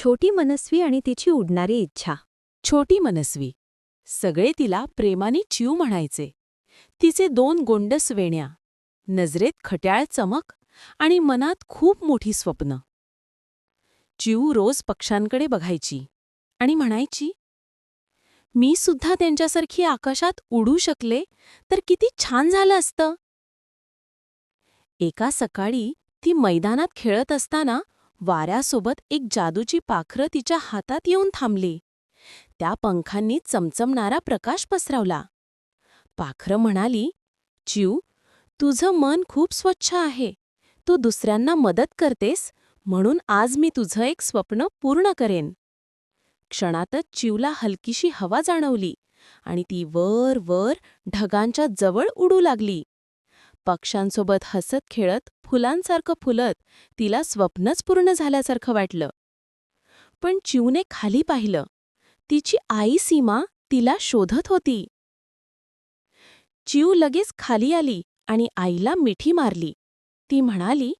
छोटी मनस्वी आणि तिची उडणारी इच्छा. छोटी मनस्वी. सगळे तिला प्रेमाने चिव म्हणायचे. तिचे दोन गोंडस वेण्या नजरेत खट्याळ चमक आणि मनात खूप मोठी स्वप्न. चिऊ रोज पक्ष्यांकडे बघायची आणि म्हणायची मी सुद्धा त्यांच्यासारखी आकाशात उडू शकले तर किती छान झालं असतं. एका सकाळी ती मैदानात खेळत असताना वाऱ्यासोबत एक जादूची पाखरं तिच्या हातात येऊन थांबली. त्या पंखांनी चमचमणारा प्रकाश पसरवला. पाखरं म्हणाली चिव तुझं मन खूप स्वच्छ आहे. तू दुसऱ्यांना मदत करतेस म्हणून आज मी तुझं एक स्वप्न पूर्ण करेन. क्षणातच चिवला हलकीशी हवा जाणवली आणि ती वर वर ढगांच्या जवळ उडू लागली. पक्ष्यांसोबत हसत खेळत फुलांसारखं फुलत तिला स्वप्नच पूर्ण झाल्यासारखं वाटलं. पण चिवने खाली पाहिलं. तिची आई सीमा तिला शोधत होती. चिव लगेच खाली आली आणि आईला मिठी मारली. ती म्हणाली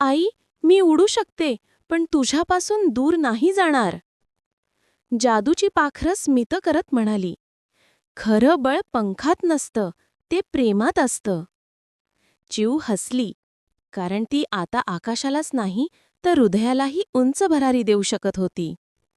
आई मी उडू शकते पण तुझ्यापासून दूर नाही जाणार. जादूची पाखरं स्मित करत म्हणाली खरं बळ पंखात नसतं ते प्रेमात असतं. चिव हसली. कारण ती आता आकाशालाच नाही तर हृदयालाही उंच भरारी देऊ शकत होती.